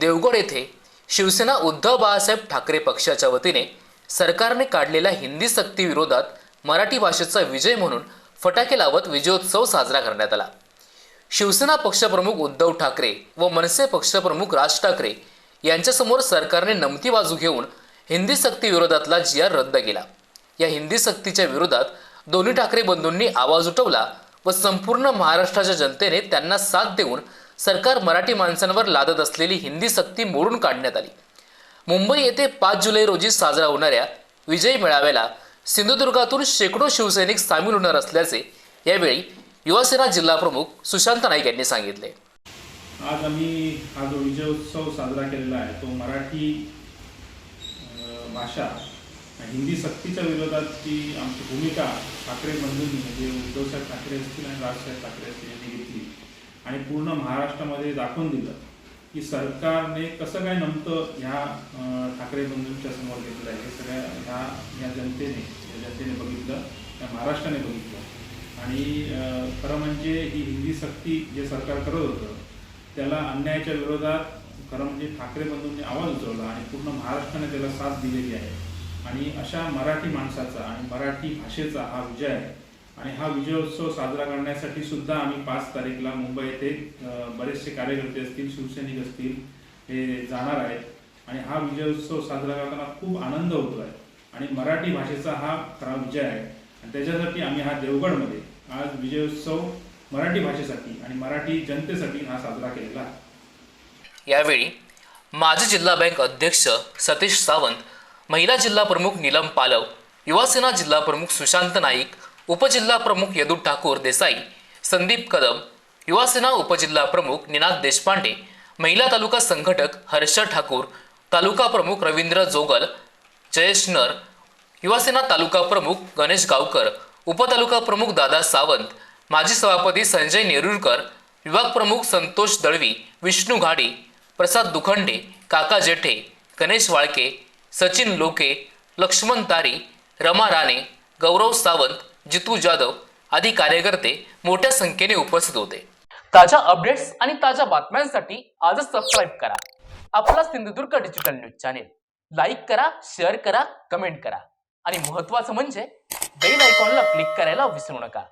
देवगड येथे शिवसेना उद्धव बाळासाहेब ठाकरे पक्षाच्या वतीने सरकारने काढलेल्या हिंदी सक्तीविरोधात मराठी भाषेचा विजय म्हणून फटाके लावत विजयोत्सव साजरा करण्यात आला. शिवसेना पक्षप्रमुख उद्धव ठाकरे व मनसे पक्षप्रमुख राज ठाकरे यांच्यासमोर सरकारने नमती बाजू घेऊन हिंदी सक्ती विरोधातला जी आर रद्द केला. या हिंदी सक्तीच्या विरोधात दोन्ही ठाकरे बंधूंनी आवाज उठवला व संपूर्ण महाराष्ट्राच्या जनतेने त्यांना साथ देऊन सरकार मराठी माणसांवर लादत असलेली हिंदी सक्ती मोडून काढण्यात आली. मुंबई येथे पाच जुलै रोजी साजरा होणाऱ्या विजयी मेळाव्याला सिंधुदुर्गातून शेकडो शिवसैनिक सामील होणार असल्याचे यावेळी युवासेना जिल्हा प्रमुख सुशांत नाईक यांनी सांगितले. आज आम्ही हा जो विजय उत्सव साजरा केलेला आहे तो मराठी भाषा हिंदी सक्तीच्या विरोधात ती आमची भूमिका ठाकरे बंधूंनी म्हणजे उद्धवसाहेब ठाकरे असतील आणि राजसाहेब ठाकरे असतील यांनी घेतली. आणि पूर्ण महाराष्ट्रामध्ये दाखवून दिलं की सरकारने कसं काय नमतं ह्या ठाकरे बंधूंच्या समोर घेतलं आहे. हे सगळ्या ह्या या जनतेने या जनतेने बघितलं त्या महाराष्ट्राने बघितलं. आणि खरं म्हणजे ही हिंदी सक्ती जे सरकार करत होतं त्याला अन्यायाच्या विरोधात खरं म्हणजे ठाकरे बंधूंनी आवाज उचलला आणि पूर्ण महाराष्ट्राने त्याला साथ दिलेली आहे. आणि अशा मराठी माणसाचा आणि मराठी भाषेचा हा विजय आहे. आणि हा विजयोत्सव साजरा करण्यासाठी सुद्धा आम्ही पाच तारीखला मुंबई येथे बरेचसे कार्यकर्ते असतील शिवसैनिक असतील हे जाणार आहेत. आणि हा विजयोत्सव साजरा करताना खूप आनंद होतो आहे आणि मराठी भाषेचा हा खरा विजय आहे. आणि त्याच्यासाठी आम्ही हा देवगडमध्ये आज विजयोत्सव मराठी भाषेसाठी आणि मराठी जनतेसाठी हा साजरा केलेला आहे. यावेळी माजी जिल्हा बँक अध्यक्ष सतीश सावंत महिला जिल्हा प्रमुख नीलम पालव युवासेना जिल्हा प्रमुख सुशांत नाईक उपजिल्हा प्रमुख यदू ठाकूर देसाई संदीप कदम युवासेना उपजिल्हा प्रमुख निनाद देशपांडे महिला तालुका संघटक हर्ष ठाकूर तालुका प्रमुख रवींद्र जोगल जयेश नर युवासेना तालुका प्रमुख गणेश गावकर उपतालुका प्रमुख दादा सावंत माजी सभापती संजय नेरुरकर विभाग प्रमुख संतोष दळवी विष्णू घाडी प्रसाद दुखंडे काका जेठे गणेश वाळके सचिन लोके लक्ष्मण तारी रमा राणे गौरव सावंत जितू जाधव आदी कार्यकर्ते मोठ्या संख्येने उपस्थित होते. ताज्या अपडेट्स आणि ताज्या बातम्यांसाठी आजच सबस्क्राईब करा. आपला Sindhudurg digital news channel like करा शेअर करा कमेंट करा. आणि महत्त्वाचं म्हणजे बेल आयकॉनला क्लिक करायला विसरू नका.